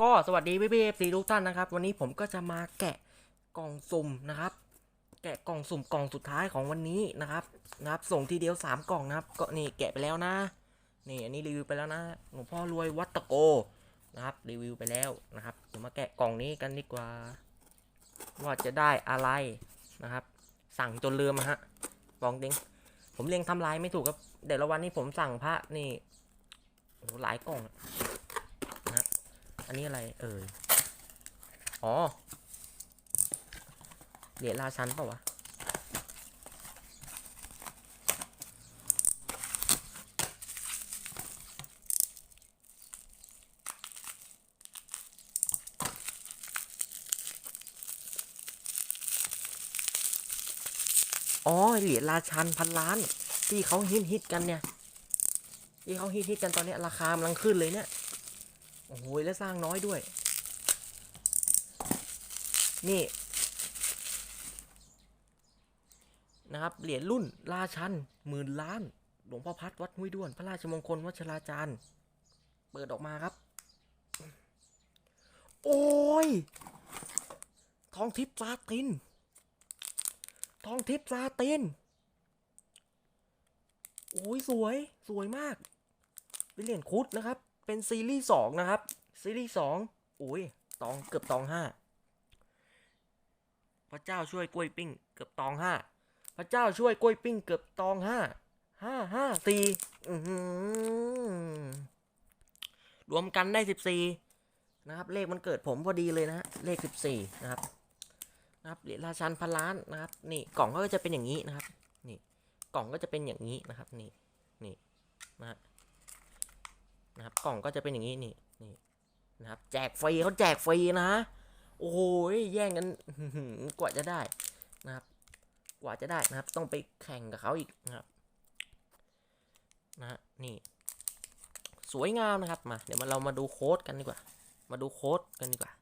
ก็สวัสดีพี่พี่เอฟซีทุกท่านนะครับ วันนี้ผมก็จะมาแกะกล่องสุ่มนะครับ แกะกล่องสุ่มกล่องสุดท้ายของวันนี้นะครับนะครับ ส่งทีเดียวสามกล่องนะครับ ก็นี่แกะไปแล้วนะ นี่อันนี้รีวิวไปแล้วนะหลวงพ่อรวยวัตะโกนะครับรีวิวไปแล้วนะครับเดี๋ยวมาแกะกล่องนี้กันดีกว่า ว่าจะได้อะไรนะครับ สั่งจนลืมอะฮะบอกจริงผมเรียงทำลายไม่ถูกครับเดี๋ยวละวันนี้ผมสั่งพระนี่โอ้หลายกล่อง อันนี้อะไรเอ่ย อ๋อ เหรียญราชันเปล่าวะ อ๋อ เหรียญราชันพันล้าน ที่เขาฮิตฮิตกันเนี่ย ที่เขาฮิตฮิตกันตอนนี้ราคากำลังขึ้นเลยเนี่ย โอ้โหแล้วสร้างน้อยด้วย นี่ นะครับ เหรียญรุ่นราชันหมื่นล้าน หลวงพ่อพัดวัดห้วยด้วน พระราชมงคลวัชราจารย์ เปิดออกมาครับ โอ้ย ทองทิพย์ซาติน ทองทิพย์ซาตินโอ้ยสวยสวยมาก เป็นเหรียญคุดนะครับ เป็นซีรีส์สองนะครับ ซีรีส์สองโอ้ยตองเกือบตองห้าพระเจ้าช่วยกล้วยปิ้ง เกือบตองห้าพระเจ้าช่วยกล้วยปิ้ง เกือบตองห้าห้าห้าสี่รวมกันได้สิบสี่นะครับ เลขมันเกิดผมพอดีเลยนะเลขสิบสี่นะครับนะครับเหรียญราชันพันล้านนะครับ นี่กล่องก็จะเป็นอย่างนี้นะครับ นี่กล่องก็จะเป็นอย่างนี้นะครับ นี่นี่นะฮะ กล่องก็จะเป็นอย่างนี้นี่นี่นะครับ แจกฟรีเขาแจกฟรีนะ โอ้ยแย่งกันกว่าจะได้นะครับ กว่าจะได้นะครับ ต้องไปแข่งกับเขาอีกนะครับนะฮะนี่สวยงามนะครับมา เดี๋ยวมาเรามาดูโค้ดกันดีกว่า มาดูโค้ดกันดีกว่า